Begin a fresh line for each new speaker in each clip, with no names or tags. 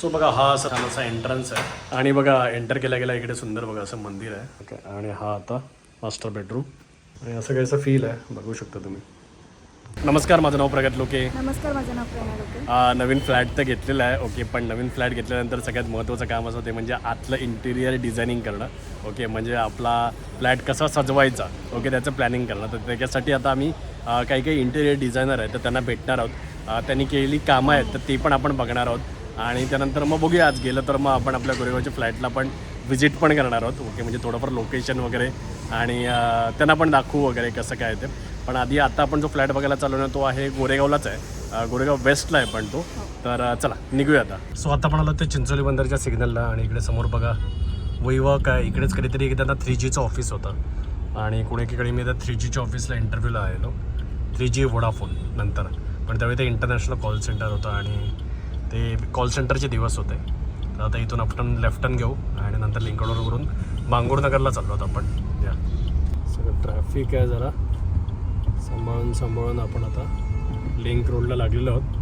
So बघा हा असा छान असा एंट्रन्स आहे. आणि बघा एंटर केल्या गेल्या इकडे सुंदर बघा असं मंदिर आहे. ओके आणि हा आता मास्टर बेडरूम आणि असं काहीचं फील आहे बघू शकता तुम्ही. नमस्कार माझं नाव प्रगत लोके.
नमस्कार माझं नाव प्रेरणा लोके.
आ, नवीन फ्लॅट तर घेतलेला आहे. ओके पण नवीन फ्लॅट घेतल्यानंतर सगळ्यात महत्त्वाचं काम असं ते म्हणजे आतलं इंटिरियर डिझायनिंग करणं. ओके म्हणजे आपला फ्लॅट कसा सजवायचा. ओके त्याचं प्लॅनिंग करणं. तर त्याच्यासाठी आता आम्ही काही काही इंटिरियर डिझायनर आहेत तर त्यांना भेटणार आहोत. त्यांनी केलेली कामं आहेत तर ती पण आपण बघणार आहोत. आणि त्यानंतर मग बघूया आज गेलं तर मग आपण आपल्या गोरेगावच्या फ्लॅटला पण व्हिजिट पण करणार आहोत. ओके म्हणजे थोडंफार लोकेशन वगैरे आणि त्यांना पण दाखवू वगैरे कसं काय ते. पण आधी आता आपण जो फ्लॅट बघायला चालू ना तो आहे गोरेगावलाच आहे. गोरेगाव वेस्टला आहे पण तो. तर चला निघूया आता. सो आता पण आलो ते चिंचोली बंदरच्या सिग्नलला आणि इकडे समोर बघा वैवा काय इकडेच कधीतरी एकदा थ्री जीचं ऑफिस होतं. आणि कुणी एकीकडे मी त्या थ्री जीच्या ऑफिसला इंटरव्ह्यूला आलेलो. थ्री जी वोडाफोन नंतर. पण त्यावेळी ते इंटरनॅशनल कॉल सेंटर होतं आणि ते कॉल सेंटरचे दिवस होते. तर आता इथून आपण लेफ्ट टर्न घेऊ आणि नंतर लिंक रोडवरून बांगूरनगरला चाललो आहोत आपण. या. सगळं ट्रॅफिक आहे जरा. सांभाळून सांभाळून आपण आता लिंक रोडला लागलेलो आहोत.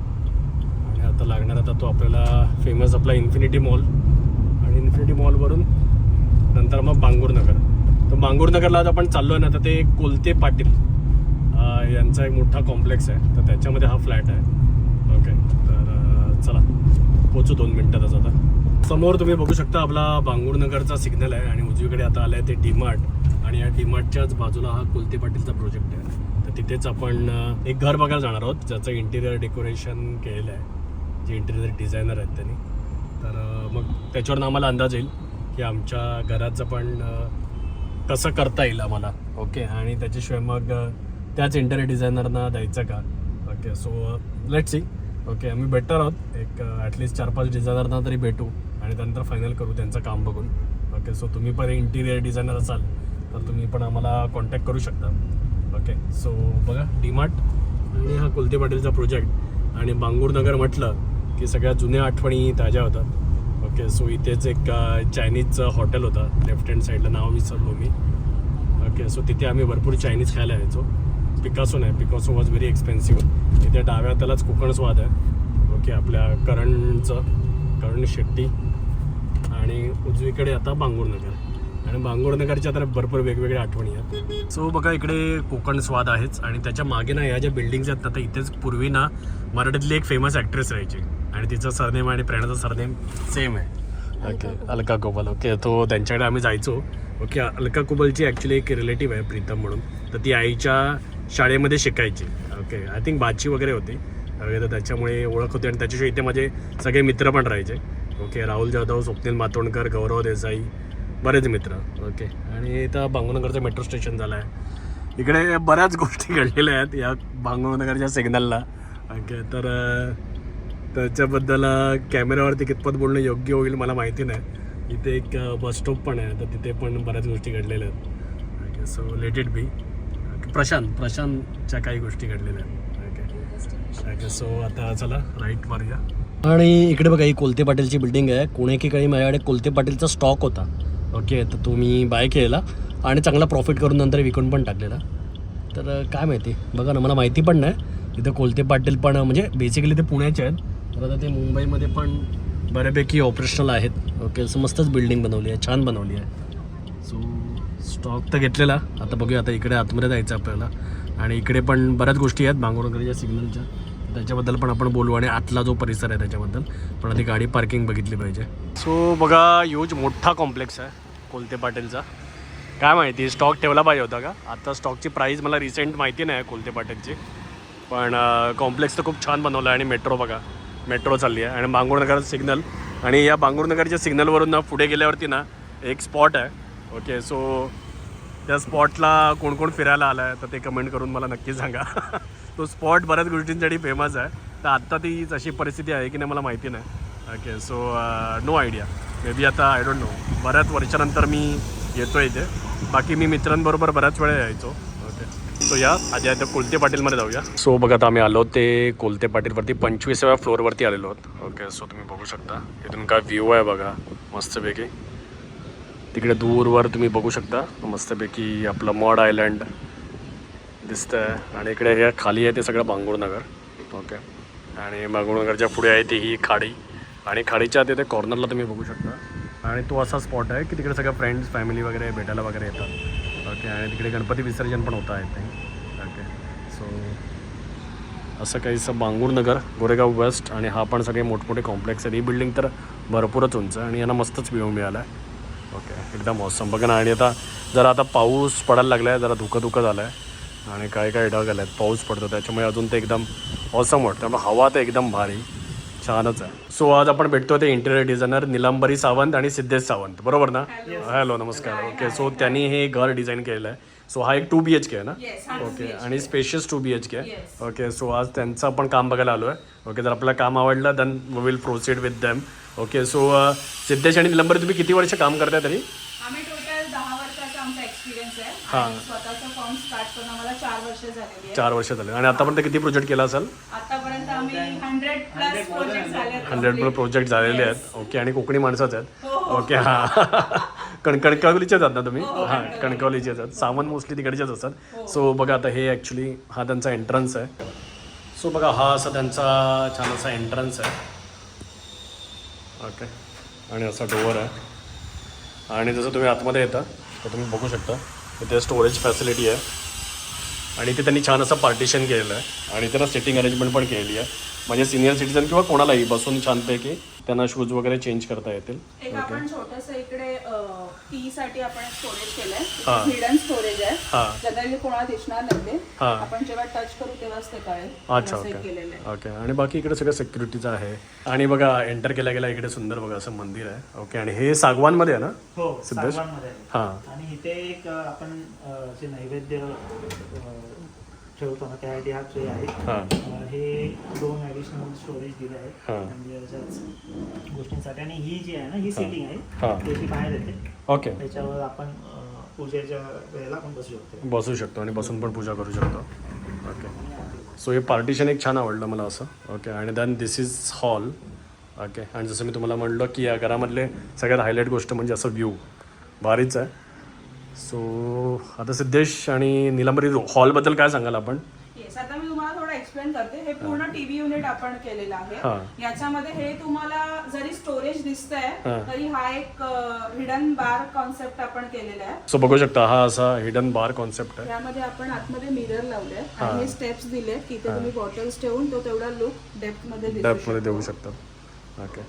आणि आता लागणार आता तो आपल्याला फेमस आपला इन्फिनिटी मॉल आणि इन्फिनिटी मॉलवरून नंतर मग बांगूरनगर तर बांगूरनगरला आज आपण चाललो आहे ना तर ते कोलते पाटील यांचा एक मोठा कॉम्प्लेक्स आहे. तर त्याच्यामध्ये हा फ्लॅट आहे. ओके तर चला पोचू दोन मिनटातच आता. समोर तुम्ही बघू शकता आपला बांगूरनगरचा सिग्नल आहे आणि उजवीकडे आता आलं आहे ते डीमार्ट आणि या डीमार्टच्याच बाजूला हा कुलते पाटीलचा प्रोजेक्ट आहे. तर तिथेच आपण एक घर बघायला जाणार आहोत ज्याचं इंटिरियर डेकोरेशन केलेलं आहे. जे इंटिरियर डिझायनर आहेत त्यांनी. तर मग त्याच्यावरून आम्हाला अंदाज येईल की आमच्या घराचं पण कसं करता येईल आम्हाला. ओके आणि त्याच्याशिवाय मग त्याच इंटेरियर डिझायनरना द्यायचं का? Okay so let see okay आम्ही बेटर आहोत. एक ॲटलिस्ट चार पाच डिझायनरना तरी भेटू आणि त्यानंतर फायनल करू त्यांचं काम बघून. ओके सो तुम्ही पण इंटिरियर डिझायनर असाल तर तुम्ही पण आम्हाला कॉन्टॅक्ट करू शकता. ओके सो बघा डीमार्ट आणि हा कुलते पाटीलचा प्रोजेक्ट आणि बांगूरनगर म्हटलं की सगळ्या जुन्या आठवणी ताज्या होतात. ओके सो इथेच एक चायनीजचं हॉटेल होतं. लेफ्ट हँड साईडला नाव विसरलो मी. ओके सो तिथे आम्ही भरपूर चायनीज खायला यायचो. पिकासो नाही. पिकासो वॉज व्हेरी एक्सपेन्सिव्ह इथे डाव्या त्यालाच कोकण स्वाद आहे. ओके आपल्या करणचं करण शेट्टी आणि उजवीकडे आता बांगूरनगर आणि बांगूरनगरच्या तर भरपूर वेगवेगळ्या आठवणी आहेत. सो बघा इकडे कोकण स्वाद आहेच. आणि त्याच्यामागे ना या ज्या बिल्डिंग्स आहेत ना तर इथेच पूर्वी ना मराठीतली एक फेमस ॲक्ट्रेस राहायची. आणि तिचं सरनेम आणि प्रेरणाचं सरनेम सेम आहे. ओके अलका कोबल ओके तो त्यांच्याकडे आम्ही जायचो. ओके अलका कोबलची ॲक्च्युली एक रिलेटिव्ह आहे प्रीतम म्हणून. तर ती आईच्या शाळेमध्ये शिकायची. ओके आय थिंक बाची वगैरे होती. तर त्याच्यामुळे ओळख होती आणि त्याच्याशिवाय इथे माझे सगळे मित्र पण राहायचे. ओके राहुल जाधव स्वप्नील मातोंडकर गौरव देसाई बरेच मित्र. ओके आणि इथं बांगोनगरचं मेट्रो स्टेशन झालं आहे इकडे बऱ्याच गोष्टी घडलेल्या आहेत या बांगोनगरच्या सिग्नलला ओके तर त्याच्याबद्दल कॅमेऱ्यावरती कितपत बोलणं योग्य होईल मला माहिती नाही. इथे एक बस स्टॉप पण आहे. तर तिथे पण बऱ्याच गोष्टी घडलेल्या आहेत. Okay so let it be Prashant प्रशांतच्या काही गोष्टी घडलेल्या आहेत. ओके ओके सो आता चला राईट मारूया. आणि इकडे बघा ही कोलते पाटीलची बिल्डिंग आहे. कोण एकीकडे माझ्याकडे कोलते पाटीलचा स्टॉक होता. ओके तर तो मी बाय केलेला आणि चांगला प्रॉफिट करून नंतर विकून पण टाकलेला. तर काय माहिती? बघा ना मला माहिती पण नाही. इथं कोलते पाटील पण म्हणजे बेसिकली ते पुण्याचे आहेत. तर आता ते मुंबईमध्ये पण बऱ्यापैकी ऑपरेशनल आहेत. ओके सो मस्तच बिल्डिंग बनवली आहे छान बनवली आहे. सो स्टॉक तर घेतलेला. आता बघूया आता इकडे आतमध्ये जायचं आपल्याला. आणि इकडे पण बऱ्याच गोष्टी आहेत बांगोरकरच्या सिग्नलच्या त्याच्याबद्दल पण आपण बोलू आणि आतला जो परिसर आहे त्याच्याबद्दल. पण आधी गाडी पार्किंग बघितली पाहिजे. सो बघा यूज मोठा कॉम्प्लेक्स आहे कोलते पाटीलचा. काय माहिती स्टॉक ठेवला पाहिजे होता का? आता स्टॉकची प्राईस मला रिसेंट माहिती नाही कोलते पाटीलची. पण कॉम्प्लेक्स तर खूप छान बनवलं आहे आणि मेट्रो बघा. मेट्रो चालली आहे. आणि बांगूरनगर सिग्नल आणि या बांगूरनगरच्या सिग्नलवरून ना पुढे गेल्यावरती ना एक स्पॉट आहे. ओके सो त्या स्पॉटला कोण कोण फिरायला आला आहे तर ते कमेंट करून मला नक्की सांगा. तो स्पॉट बऱ्याच गोष्टींसाठी फेमस आहे. तर आत्ता ती अशी परिस्थिती आहे की नाही मला माहिती नाही. Okay so no idea maybe आता आय डोंट नो बऱ्याच वर्षानंतर मी येतो इथे. बाकी मी मित्रांबरोबर बऱ्याच वेळा यायचो. ओके सो या. आधी आता कोलते पाटीलमध्ये जाऊया. सो बघा आता आम्ही आलो ते कोलते पाटीलवरती पंचवीसाव्या फ्लोअरवरती आलेलो आहोत. ओके सो तुम्ही बघू शकता. इथून काय व्ह्यू आहे बघा मस्तपैकी. तिकडे दूरवर तुम्ही बघू शकता. मस्तपैकी आपलं मॉड आयलँड दिसतं आहे आणि इकडे हे खाली आहे ते सगळं बांगूळनगर ओके आणि बांगूळनगरच्या पुढे आहे ती ही खाडी. आणि खाडीच्या तिथे कॉर्नरला तुम्ही बघू शकता. आणि तो असा स्पॉट आहे की तिकडे सगळ्या फ्रेंड्स फॅमिली वगैरे भेटायला वगैरे येतात. ओके आणि तिकडे गणपती विसर्जन पण होतं आहे ते ओके सो असं काहीसं बांगूरनगर गोरेगाव वेस्ट आणि हा पण सगळे मोठमोठे कॉम्प्लेक्स आहेत. ही बिल्डिंग तर भरपूरच उंच आहे आणि यांना मस्तच व्ह्यू मिळाला आहे एकदम मौसम बघा ना आणि आता जरा आता पाऊस पडायला लागला आहे जरा धुकं धुकं झालं आहे आणि काय काय ढग आले आहेत पाऊस पडतो त्याच्यामुळे अजून ते एकदम ऑसम वाटतं. त्यामुळे हवा तर एकदम भारी छानच आहे. सो आज आपण भेटतो ते इंटेरियर डिझायनर निलांबरी सावंत आणि सिद्धेश सावंत. बरोबर ना? हॅलो नमस्कार. ओके सो त्यांनी हे घर डिझाईन केलेलं आहे. सो हा एक टू बी एच के आहे ना? ओके आणि spacious two B H K. Okay so आज त्यांचं आपण काम बघायला आलो आहे ओके जर आपल्याला काम आवडलं then will proceed with them okay so Siddhesh आणि निलंबरी तुम्ही किती वर्ष काम करताय तरी
आम्ही टोटल दहा वर्षाचा आमचा एक्सपिरियन्स आहे
हा.
आणि स्वतःचा फॉर्म स्टार्ट करून आम्हाला चार वर्ष झालेली आहे.
चार वर्ष झाले. आणि आतापर्यंत किती प्रोजेक्ट केला असेल?
आतापर्यंत आम्ही हंड्रेड. प्लस प्रोजेक्ट झाले आहेत
हंड्रेड
complete.
प्रोजेक्ट झालेले आहेत. ओके आणि कोकणी माणसंच आहेत.
हो, हो.
ओके हां. कण कणकवलीचेच आहेत ना तुम्ही? हां कणकवलीचेच आहेत. सामान मोस्टली तिकडचेच असतात. सो बघा आता हे ॲक्च्युली हा त्यांचा एंट्रन्स आहे. सो बघा हा असा त्यांचा छान असा एंट्रन्स आहे. ओके आणि असा डोअर आहे. आणि जसं तुम्ही आतमध्ये येता तर तुम्ही बघू शकता. इथे स्टोरेज फॅसिलिटी आहे. आणि इथे त्यांनी छान असं पार्टिशन केलेलं आहे. आणि त्यांना सिटिंग अरेंजमेंट पण केलेली आहे. म्हणजे सिनियर सिटीजन किंवा कोणालाही बसून छानपैकी त्यांना शूज वगैरे चेंज करता येतील.
एक आपण छोटस इकडे टी साठी आपण स्टोरेज केलंय.
हा.
हिडन स्टोरेज आहे.
हां.
जनरली कोणाला दिसणार नाही ते
हा.
आपण जेव्हा टच करू तेव्हाच ते कळेल.
अच्छा ओके ओके आणि बाकी इकडे सगळं सिक्युरिटीचं आहे. आणि बघा एंटर केल्या गेल्या इकडे सुंदर बघा असं मंदिर आहे. ओके आणि हे सागवानमध्ये आहे ना?
हो
सिद्धेश? हां.
आणि इथे एक आपण जे नैवेद्य ठेवतो ना त्यासाठी हा ट्रे आहे
हां.
हे दोन ॲडिशनल स्टोरेज दिले आहेत.
हां.
म्हणजे अशाच गोष्टींसाठी. आणि ही जी आहे ना ही सेटिंग
हां.
आहे त्याची बाहेर येते.
ओके.
त्याच्यावर आपण अ, पूजेच्या वेळेला आपण बसू शकतो.
बसू शकतो आणि बसून पण पूजा करू शकतो. ओके. सो हे पार्टिशन एक छान आवडलं मला असं. ओके. आणि then this is hall okay. आणि जसं मी तुम्हाला म्हणलं की या घरामधले सगळ्यात हायलाईट गोष्ट म्हणजे असं व्ह्यू भारीच आहे. सो आता सिद्धेश आणि निलंबरी हॉलबद्दल काय सांगाल आपण?
येस आता मी तुम्हाला थोडं एक्सप्लेन करते. हे पूर्ण टीव्ही युनिट आपण केलेलं
हा.
आहे याच्यामध्ये हे तुम्हाला जरी स्टोरेज दिसतंय
हा.
तरी हा एक हिडन बार कॉन्सेप्ट आपण केलेला आहे.
सो बघू शकता हा असा हिडन बार कॉन्सेप्ट आहे.
यामध्ये आपण आतमध्ये मिरर लावले आणि हे स्टेप्स दिले की इथे तुम्ही बॉटल्स ठेवून तो तेवढा लुक डेप्थमध्ये
डेपमध्ये
शकतो.
देऊ शकतात ओके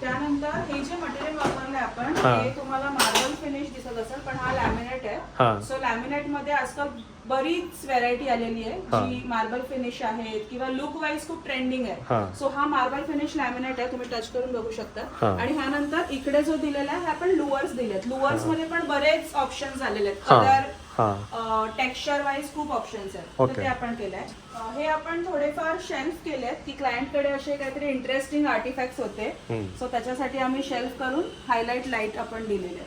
त्यानंतर हे जे मटेरियल वापरले आपण
हा.
हे तुम्हाला मार्बल फिनिश दिसत असेल पण हा लॅमिनेट
हा.
आहे सो लॅमिनेटमध्ये आजकाल बरीच व्हेरायटी आलेली आहे
हा.
जी मार्बल फिनिश आहेत किंवा लुक वाईज खूप ट्रेंडिंग
हा.
आहे सो हा मार्बल फिनिश लॅमिनेट आहे तुम्ही टच करून बघू
हा.
शकता आणि ह्यानंतर इकडे जो दिलेला आहे हे आपण लुअर्स दिलेत लुअर्समध्ये पण बरेच ऑप्शन झालेले आहेत
हा.
कलर टेक्स्चर वाईज खूप ऑप्शन्स आहेत. तर ते आपण केलंय. हे आपण थोडेफार शेल्फ केलेत की क्लायंटकडे असे काहीतरी इंटरेस्टिंग आर्टिफॅक्ट्स होते. सो त्याच्यासाठी आम्ही शेल्फ करून हायलाइट लाइट आपण दिलेले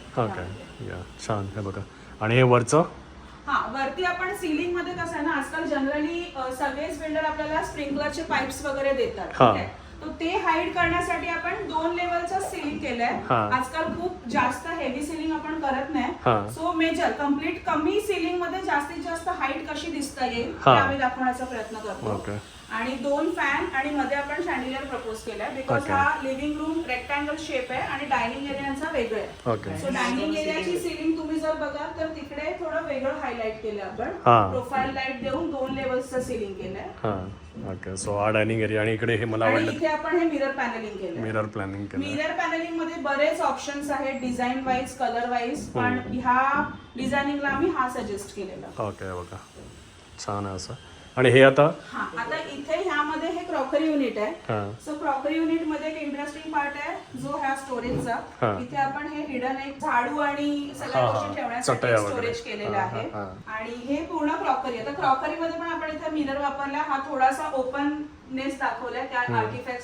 छान. हे बघा. आणि हे वरचं?
हा वरती आपण सिलिंगमध्ये कसं आहे ना आजकाल जनरली सगळेच बिल्डर आपल्याला स्प्रिंकलरचे पाईप्स वगैरे देतात. तर ते हाईड करण्यासाठी आपण दोन लेवलचं सिलिंग केलंय
हा.
आजकाल खूप जास्त हेवी सिलिंग आपण करत
हा.
नाही सो मेजर कंप्लीट कमी सिलिंगमध्ये जास्तीत जास्त हाईट कशी दिसता येईल हे
हा.
आम्ही दाखवण्याचा प्रयत्न करतो आणि दोन फॅन आणि मध्ये आपण शँडिलियर प्रपोज केलाय बिकॉज
Okay.
हा लिव्हिंग रूम रेक्टँगल शेप आहे आणि डायनिंग एरियांचा वेगळं आहे सो डायनिंग एरियाची सिलिंग तुम्ही जर बघाल तर तिकडे थोडं वेगळं हायलाइट केलं. आपण. प्रोफाईल लाइट देऊन दोन लेवल्सचं सिलिंग केलंय.
हां. ओके सो हा डायनिंग एरिया आणि इकडे हे मला आवडलं.
इथे आपण हे मिरर पॅनलिंग केलंय.
मिरर प्लॅनिंग केलं
मिरर पॅनलिंगमध्ये बरेच ऑप्शन्स आहेत डिझाईन वाईज कलर वाईज पण ह्या डिझायनिंगला आम्ही हा सजेस्ट केलेला.
ओके बघा. छान आहे असं. आणि हे आता?
हा आता इथे ह्यामध्ये हे क्रॉकरी युनिट आहे.
हां.
सो क्रॉकरी युनिटमध्ये एक इंटरेस्टिंग पार्ट आहे जो ह्या
हा.
स्टोरेजचा इथे आपण हे हिडन एक झाडू आणि सगळ्या
हा.
गोष्टी ठेवण्यासाठी
वगैरे.
स्टोरेज केलेलं
हा,
आहे.
हा,
आणि हे पूर्ण क्रॉकरी आता क्रॉकरी मध्ये पण आपण इथे मिरर वापरला. हा थोडासा ओपननेस दाखवलाय. त्या आर्टिफॅक्ट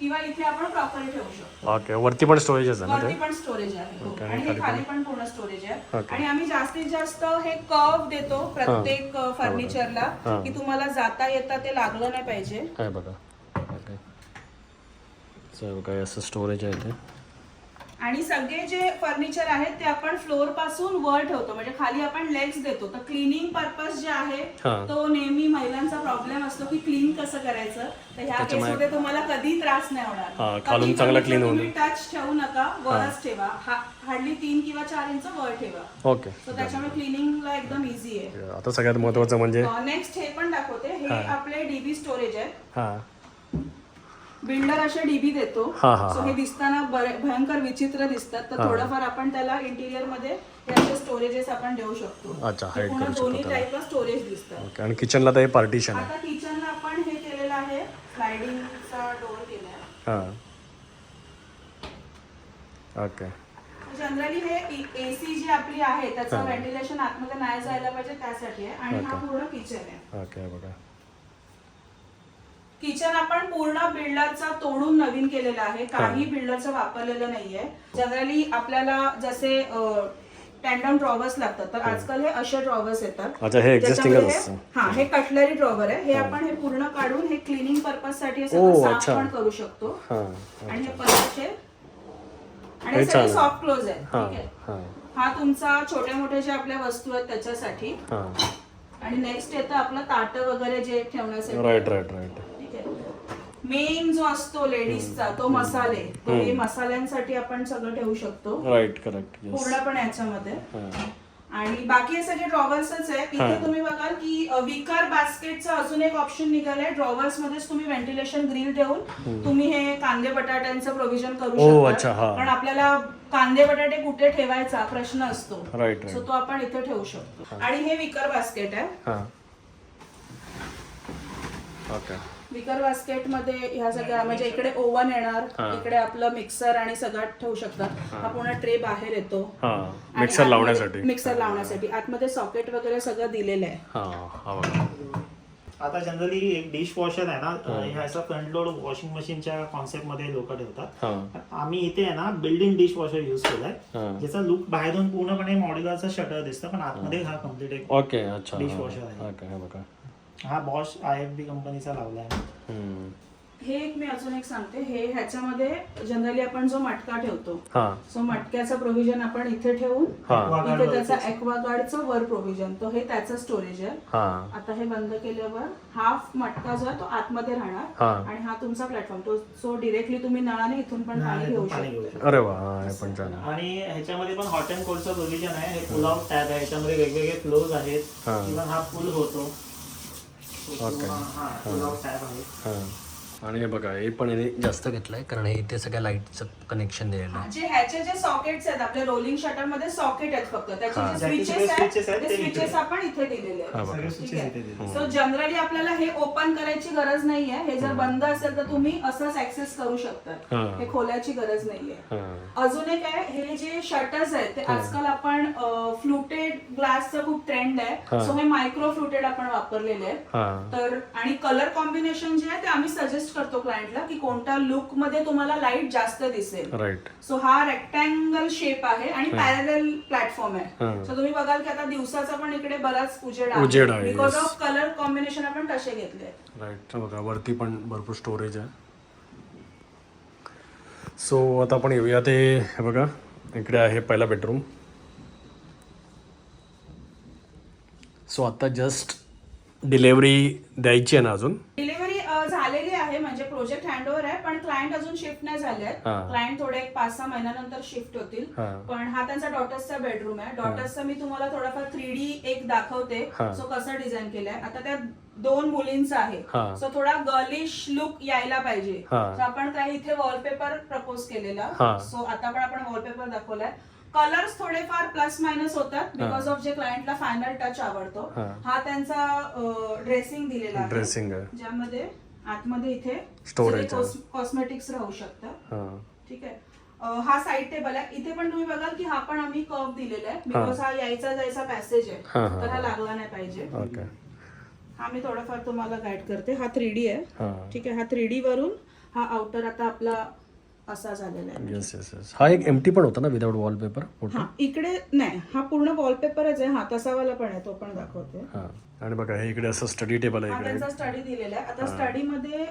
किंवा इथे आपण क्रॉकरी ठेवू शकतो.
ओके वरती पण स्टोरेजच आहे ना
वरती पण स्टोरेज आहे
आणि
हे
खाली
पण? पूर्ण स्टोरेज आहे. आणि आम्ही जास्तीत जास्त हे कर्व देतो प्रत्येक फर्निचरला. की तुम्हाला जाता येता ते लागलं नाही पाहिजे.
काय बघा. हे असं स्टोरेज आहे ते.
आणि सगळे जे फर्निचर आहेत ते आपण फ्लोरपासून वर ठेवतो. म्हणजे खाली आपण लेग्स देतो. तर क्लिनिंग पर्पज जे आहे
हा.
तो नेहमी महिलांचा प्रॉब्लेम असतो की क्लीन कसं करायचं? तर ह्या केसमध्ये तुम्हाला कधी त्रास नाही
हा,
होणार
खालून चांगलं
तुम्ही टच ठेवू नका वरच ठेवा. हा- हार्डली तीन किंवा चार इंच वर ठेवा.
ओके.
सो त्याच्यामुळे क्लिनिंगला एकदम इझी आहे.
आता सगळ्यात महत्वाचं म्हणजे
नेक्स्ट हे पण दाखवते. हे आपले डीबी स्टोरेज आहे
हा.
बिल्डर असे डीबी देतो.
हा, हा,
सो हे. दिसताना बरे- भयंकर विचित्र दिसतात. तर थोडंफार आपण त्याला इंटिरियरमध्ये हे असे स्टोरेजेस आपण देऊ शकतो.
अच्छा, hide
पूर्ण
करू शकतो
दोन्ही
त्याला.
टाईपला स्टोरेज दिसतात.
ओके आणि किचनला तर हे पार्टिशन आहे.
आता किचनला आपण हे केलेलं आहे स्लायडिंगचा डोअर केलाय
हां. ओके.
जनरली हे एसी जी आपली आहे त्याचं व्हेंटिलेशन आतमध्ये नाही जायला पाहिजे त्यासाठी आहे. आणि हा पूर्ण किचन आहे.
ओके बघा.
किचन आपण पूर्ण बिल्डरचा तोडून नवीन केलेलं आहे. काही बिल्डरचं वापरलेलं नाहीये. जनरली आपल्याला जसे टँडम ड्रॉवर्स लागतात तर आजकाल हे असे ड्रॉवर्स येतात.
हे
ज्याच्यामध्ये हे- हा हे. कटलरी ड्रॉवर आहे. हे आपण हे पूर्ण काढून हे क्लिनिंग पर्पजसाठी हे साफ. पण करू शकतो.
हां
आणि हे पलीकडचे आणि
हे
हे सगळे. सॉफ्ट क्लोज आहे
हां
ठीक आहे.
हां.
हा तुमचा छोट्या मोठ्या ज्या आपल्या वस्तू आहेत त्याच्यासाठी.
हां.
आणि नेक्स्ट येतं आपलं ताट वगैरे जे ठेवण्यासाठी.
राईट राईट राईट
मेन जो असतो लेडीजचा तो मसाले तो हे मसाल्यांसाठी आपण सगळं ठेवू शकतो.
राईट करेक्ट येस
पूर्णपणे याच्यामध्ये. आणि बाकी हे सगळे ड्रॉवर्सच आहे. इथे तुम्ही बघाल की विकार बास्केटचं अजून एक ऑप्शन निघालंय. ड्रॉवर्स मध्येच तुम्ही व्हेंटिलेशन ग्रिल देऊन तुम्ही हे कांदे बटाट्यांचं प्रोव्हिजन करू शकता. पण आपल्याला कांदे बटाटे कुठे ठेवायचा प्रश्न असतो. सो तो आपण इथे ठेवू शकतो. आणि हे विकर बास्केट आहे. विकर बास्केटमध्ये ह्या सगळ्या म्हणजे इकडे ओव्हन येणार इकडे आपलं मिक्सर आणि सगळं ठेवू शकतात. हा. पूर्ण ट्रे बाहेर येतो.
हां.
आणि
मिक्सर
आतमध्ये-
लावण्यासाठी.
मिक्सर लावण्यासाठी. आतमध्ये सॉकेट वगैरे सगळं दिलेलं आहे.
हां हा बघा.
आता जनरली एक डिश वॉशर आहे ना ह्या असा फ्रंट लोड वॉशिंग मशीनच्या कॉन्सेप्टमध्ये लोक ठेवतात.
हां.
आम्ही इथे आहे ना बिल्डिंग डिश वॉशर युज केलाय. ज्याचा लुक बाहेरून पूर्णपणे मॉड्युलरचा शटर दिसतं पण आतमध्ये हा कंप्लीट एक
ओके अच्छा.
Dishwasher आहे.
ओके हे बघा.
हा बॉश आय एफ बी कंपनीचा लावलाय.
हम्म.
हे एक मी अजून एक सांगते. हे ह्याच्यामध्ये जनरली आपण जो मटका ठेवतो
हां.
सो मटक्याचं प्रोव्हिजन आपण इथे ठेवून
हां.
Aquaguard
इथे त्याचा
वरतीच.
ऍक्वागार्डचं वर प्रोव्हिजन तो हे त्याचं स्टोरेज आहे.
हां.
आता हे बंद केल्यावर हाफ मटका जो आहे तो आतमध्ये राहणार.
हां.
आणि हा तुमचा प्लॅटफॉर्म तो सो डिरेक्टली तुम्ही नळाने इथून पण पाणी घेऊ
पाणी घेऊ
शकता.
शकतो
अरे वा हां हे पण छान आहे.
आणि ह्याच्यामध्ये पण हॉट अँड कोल्डचं प्रोव्हिजन आहे. हे पुल आउट टॅब आहे. ह्याच्यामध्ये वेगवेगळे फ्लोज आहेत.
हा.
इव्हन हा फुल होतो.
ओके.
हा
आणि हे बघा हे पण याने जास्त घेतलंय कारण हे इथे सगळ्या लाईटचं कनेक्शन दिलेलं आहे.
जे ह्याचे जे सॉकेट्स आहेत आपल्या रोलिंग शटरमध्ये सॉकेट आहेत फक्त. त्याचे जे
ज्याचे
स्विचेस
जे switches
आहेत
आहेत
ते
ते
स्विचेस. आपण इथे दिलेले आहेत.
सगळे switches इथे
सो जनरली आपल्याला हे ओपन करायची गरज नाहीये. हे जर बंद असेल तर तुम्ही असंच ऍक्सेस करू शकता.
हा.
हे खोलायची गरज नाहीये.
हां.
अजून एक आहे हे जे शटर्स आहेत ते आजकाल आपण फ्लुटेड ग्लासचं खूप ट्रेंड आहे. सो हे मायक्रो फ्लुटेड आपण वापरलेले आहेत.
हां.
तर आणि कलर कॉम्बिनेशन जे आहे ते आम्ही सजेस्ट करतो क्लायंटला की कोणत्या लुकमध्ये तुम्हाला लाइट जास्त दिसेल.
राईट
सो हा रेक्टँगल शेप आहे आणि पॅरल प्लॅटफॉर्म. आहे. सो तुम्ही बघाल की आता दिवसाचा पण इकडे बराच उजेड
उजेड आहे,
because
yes.
Of colour combination आपण तसे घेतले
राईट बघा वरती पण भरपूर स्टोरेज आहे. सो आता आपण येऊया ते हे बघा इकडे आहे पहिला बेडरूम सो आता जस्ट डिलेवरी द्यायची आहे ना अजून
डिलिव्हरी झालेली आहे म्हणजे प्रोजेक्ट हँडओव्हर आहे पण क्लायंट अजून शिफ्ट नाही झाले आहेत
हा.
क्लायंट थोडे एक पाच सहा महिन्यानंतर शिफ्ट होतील
हा.
पण हा त्यांचा डॉटर्सचा बेडरूम आहे डॉटर्सचा मी तुम्हाला थोडाफार थ्री डी एक दाखवते
हा.
सो कसं डिझाईन केलंय आता त्या दोन मुलींचा आहे
हा.
सो थोडा गर्लिश लुक यायला पाहिजे
हा.
So आपण काही इथे वॉलपेपर प्रपोज केलेला. सो आता पण आपण वॉलपेपर दाखवलाय कलर्स थोडेफार प्लस मायनस होतात बिकॉज ऑफ जे क्लायंटला फायनल टच आवडतो
हा.
हा त्यांचा ड्रेसिंग दिलेला आहे
ड्रेसिंग आहे
ज्यामध्ये आतमध्ये इथे
आहे.
कॉस्मेटिक्स राहू शकतात
हां.
ठीक आहे. हा साईड टेबल आहे. इथे पण तुम्ही बघाल की हा पण आम्ही कर्व दिलेला आहे. बिकॉज हा यायचा जायचा पॅसेज आहे. तर हा लागला नाही पाहिजे. हा मी थोडाफार तुम्हाला गाईड करते. हा थ्री डी आहे. ठीक आहे. हा थ्री डी वरून हा आउटर आता आपला असा झालेला आहे.
येस येस येस हा एक एम टी पण होता ना विदाउट वॉलपेपर
हा इकडे नाही. हा पूर्ण वॉलपेपरच आहे. हा तसावाला पण आहे. तो पण दाखवते.
आणि बघा हे इकडे असं स्टडी टेबल आहे इकडे.
स्टडी दिलेला आहे. आता स्टडी मध्ये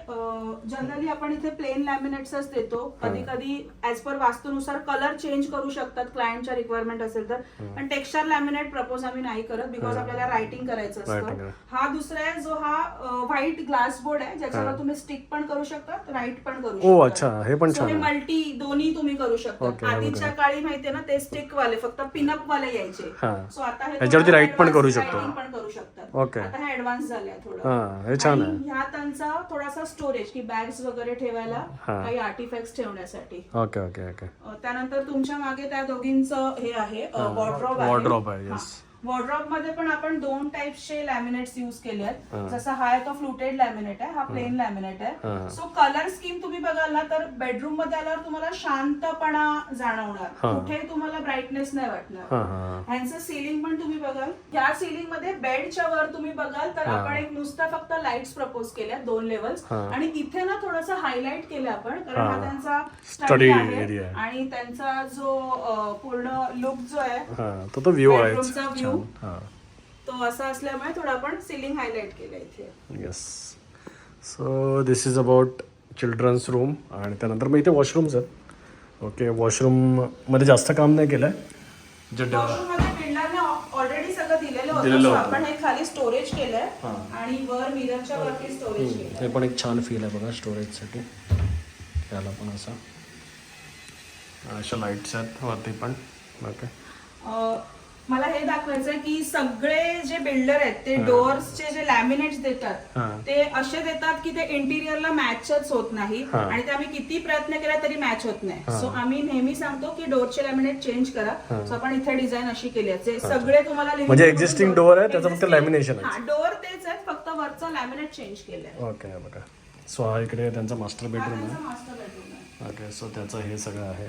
जनरली आपण इथे प्लेन लॅमिनेट्सच देतो. कधी कधी ऍज पर वास्तूनुसार कलर चेंज करू शकतात क्लायंटच्या रिक्वायरमेंट असेल तर. पण टेक्स्चर लॅमिनेट प्रपोज आम्ही नाही करत बिकॉज आपल्याला रायटिंग करायचं असतं. हा दुसरा आहे जो हा व्हाईट ग्लास बोर्ड आहे ज्याच्यावर तुम्ही स्टिक पण करू शकता राईट पण करू शकता.
अच्छा. हे पण
मल्टी दोन्ही तुम्ही करू शकता. आधीच्या काळी माहितीये ना ते स्टिक वाले फक्त पिनअप वाले यायचे. सो आता हे
write पण करू शकतो. Okay.
आता हे ऍडव्हान्स झालंय थोडं.
हा हे छान
आणि
आहे.
ह्या त्यांचा थोडासा स्टोरेज की बॅग्स वगैरे ठेवायला
हा.
काही आर्टिफॅक्ट ठेवण्यासाठी.
Okay okay okay.
अ, त्यानंतर तुमच्या मागे त्या दोघींचं हे आहे वॉर्ड्रॉप
Wardrobe आहे, yes.
वॉर्ड्रॉपमध्ये पण आपण दोन टाइप्सचे लॅमिनेट्स युज केले आहेत जसा हा आहे तो फ्लुटेड लॅमिनेट आहे हा प्लेन लॅमिनेट. आहे सो कलर स्कीम तुम्ही बघाल ना तर बेडरूममध्ये आल्यावर तुम्हाला शांतपणा जाणवणार. कुठे तुम्हाला ब्राईटनेस नाही वाटणार ह्यांचं सिलिंग पण तुम्ही बघाल या सिलिंगमध्ये बेडच्या वर तुम्ही बघाल तर. आपण एक नुसता फक्त लाईट्स प्रपोज केल्या दोन लेवल्स. आणि इथे ना थोडंसं हायलाइट केलं आपण कारण
हा.
त्यांचा स्टडी आहे. आणि त्यांचा जो पूर्ण लुक जो आहे
तो तो व्ह्यू आहे हा.
तो असा असल्यामुळे थोडं आपण सिलिंग हायलाइट केलं इथे.
Yes so this is about children's room आणि त्यानंतर मग इथे वॉशरूम्स आहेत ओके वॉशरूममध्ये जास्त काम नाही केलं आहे जे
वॉशरूममध्ये ऑलरेडी सगळं दिलेलं होतं. आपण हे खाली स्टोरेज केलंय आणि वर मिररच्या वरती स्टोरेज केलंय.
हे पण एक छान फील आहे बघा स्टोरेजसाठी त्याला पण असा. अशा लाईट्स आहेत वरती पण. ओके
मला हे दाखवायचं की सगळे जे बिल्डर आहेत ते डोअर्सचे जे लॅमिनेट्स देतात. ते असे देतात की ते इंटिरियरला मॅचच होत नाही. आणि ते आम्ही किती प्रयत्न केला तरी मॅच होत नाही. सो आम्ही नेहमी सांगतो की डोअरचे लॅमिनेट चेंज करा. सो आपण इथे डिझाईन अशी केली आहे. सगळे तुम्हाला
म्हणजे
door-
door आहे, त्याचं फक्त.
हा डोअर तेच आहेत फक्त वरचं लॅमिनेट चेंज केलंय.
ओके बघा. सो हा इकडे त्यांचा मास्टर बेडरूम
त्यांचा
आहे.
मास्टर बेडरूम आहे.
ओके सो त्याचं हे सगळं आहे.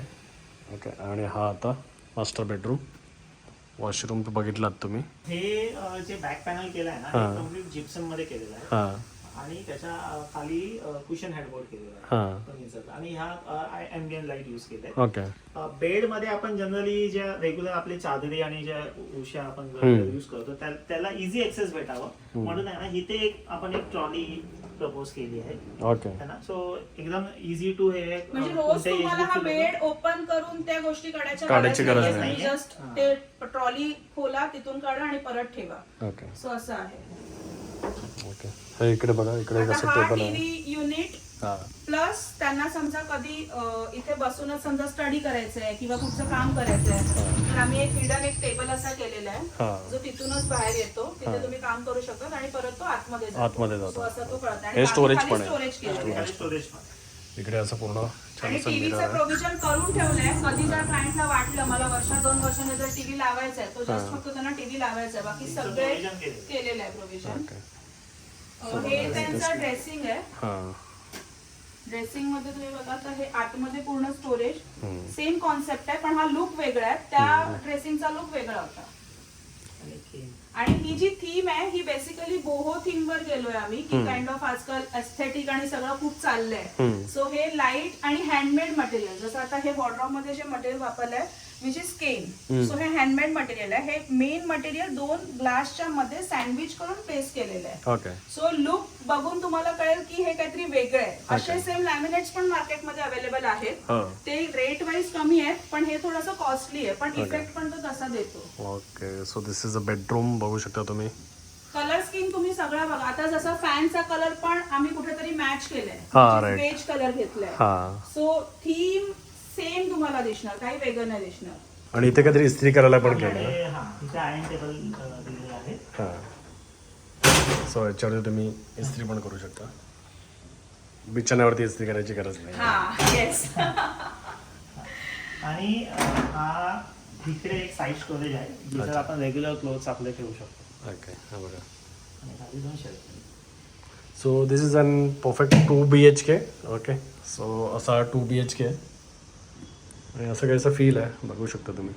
ओके आणि हा आता मास्टर बेडरूम वॉशरूम बघितलात तुम्ही?
हे जे बॅक पॅनल केलं आहे ना कंप्लीट जिप्सममध्ये केलेलं आहे.
हां.
आणि त्याच्याखाली कुशन हेडबोर्ड केलेलं आहे.
हां.
फर्निचरचं. आणि ह्या एम्बियन लाइट युज केले
ओके.
बेडमध्ये आपण जनरली ज्या रेग्युलर आपले चादरी आणि ज्या उशा आपण. युज करतो त्या- त्याला इझी एक्सेस भेटावं. म्हणून आहे ना इथे एक आपण एक ट्रॉली प्रपोज केली आहे.
ओके.
है ना? सो एकदम इझी टू हे
म्हणजे रोज तुम्हाला हा बेड ओपन करून त्या गोष्टी काढायच्या
काढायची गरज. नाही.
जस्ट ते ट्रॉली खोला तिथून काढा आणि परत ठेवा.
ओके.
सो असं आहे.
ओके. इकडे बघा इकडे
हा
टेबल आहे.
टीव्ही युनिट
हां.
प्लस त्यांना समजा कधी अं, इथे बसूनच समजा स्टडी करायचंय किंवा कुठचं काम करायचंय. तर आम्ही एक हिडन एक टेबल असा केलेला
हा.
आहे जो तिथूनच बाहेर येतो. तिथे तुम्ही काम करू शकता आणि परत तो आतमध्ये जातो.
आतमध्ये जातो.
So असा तो कळत
हे storage पण आहे.
स्टोरेज आहे.
पण
इकडे असं पूर्ण छान
आणि
असं मिरर
टीव्हीचं
आहे.
प्रोव्हिजन करून ठेवलंय. कधी जर क्लायंटला वाटलं मला वर्षा दोन वर्षाने जर टीव्ही लावायचा आहे तो जस्ट फक्त त्यांना टीव्ही लावायचा आहे बाकी सगळे. केलेलं आहे. प्रोव्हिजन हे त्यांचं ड्रेसिंग आहे.
हां.
ड्रेसिंगमध्ये तुम्ही बघा तर हे आतमध्ये पूर्ण स्टोरेज
हम्म.
सेम कॉन्सेप्ट आहे पण हा लुक वेगळा आहे. त्या ड्रेसिंगचा लुक वेगळा होता.
आणि
ही जी थीम आहे ही बेसिकली बोहो थीम वर गेलोय आम्ही की काइंड ऑफ आजकाल एस्थेटिक आणि सगळं खूप चाललंय.
हम्म.
सो हे लाइट आणि हँडमेड मटेरियल जसं आता हे वॉर्ड्रॉपमध्ये जे मटेरियल वापरलंय विच इज केन सो हे हँडमेड मटेरियल आहे. हे मेन मटेरियल दोन ग्लासच्या मध्ये सँडविच करून पेस्ट केलेलं आहे.
ओके
सो लुक बघून तुम्हाला कळेल की हे काहीतरी वेगळं आहे. असे सेम लॅमिनेट्स पण मार्केटमध्ये अवेलेबल आहेत.
हो.
ते रेट वाईज कमी आहेत पण हे थोडंसं कॉस्टली आहे. पण इफेक्ट पण तो तसा देतो.
Okay so this is a bedroom बघू शकता तुम्ही.
कलर स्कीम तुम्ही सगळा बघा. आता जसं फॅनचा कलर पण आम्ही कुठेतरी मॅच केलाय.
हा.
बेज कलर घेतलाय. सो थीम सेम तुम्हाला दिसणार काही वेगळं नाही दिसणार.
आणि इथे काहीतरी इस्त्री करायला पण केलं
आपल्याकडे हा इथे आयन टेबल दिलेलं आहे.
हां. सो याच्यावरती तुम्ही इस्त्री पण करू शकता. बिछाण्यावरती इस्त्री करायची गरज नाही.
हा येस
आणि अ, हा इकडे एक साईड स्टोरेज आहे जिथे आपण रेग्युलर क्लोथ्स आपले ठेवू शकतो.
ओके हा बघा.
आणि खाली दोन shelf
so this is an perfect two B H K okay so असा टू बी एच के आणि असं काहीचं फील आहे बघू शकता तुम्ही.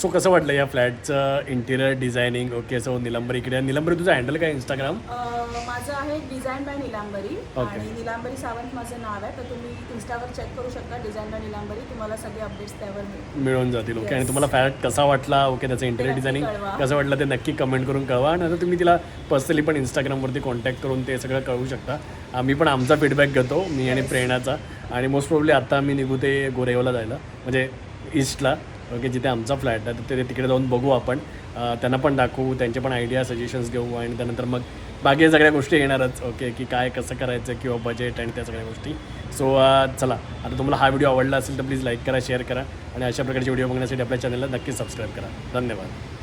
सो कसं वाटलं या फ्लॅटचं interior designing okay so Nilambari इकडे. निलंबरी तुझं हँडल काय? इंस्टाग्राम
माझं आहे डिझाईन बाय निलांबरी
Okay.
आणि निलांबरी सावंत माझं नाव आहे. तर तुम्ही इन्स्टावर चेक करू शकता. डिझाईन बाय निलांबरी तुम्हाला सगळे अपडेट्स त्यावर मिळतील.
मिळून जातील. ओके आणि
Yes.
तुम्हाला फ्लॅट कसा वाटला? ओके त्याचं इंटिरियर
नक्की
डिझायनिंग
कळवा.
कसं वाटलं ते नक्की कमेंट करून कळवा. आणि आता तुम्ही तिला पर्सनली पण इंस्टाग्रामवरती कॉन्टॅक्ट करून ते सगळं कळवू शकता. आम्ही पण आमचा फीडबॅक घेतो मी आणि प्रेरणाचा. आणि मोस्ट प्रॉब्ली आता आम्ही निघू ते गोरेगावला जायला. म्हणजे ईस्टला ओके जिथे आमचा फ्लॅट आहे तर ते तिकडे जाऊन बघू आपण. त्यांना पण दाखवू त्यांचे पण आयडिया सजेशन्स घेऊ आणि त्यानंतर मग बाकी सगळ्या गोष्टी येणारच ओके की काय कसं करायचं किंवा बजेट आणि त्या सगळ्या गोष्टी. सो चला आता तुम्हाला हा व्हिडिओ आवडला असेल तर प्लीज लाईक करा शेअर करा आणि अशा प्रकारचे व्हिडिओ बघण्यासाठी आपल्या चॅनलला नक्कीच सबस्क्राईब करा. धन्यवाद.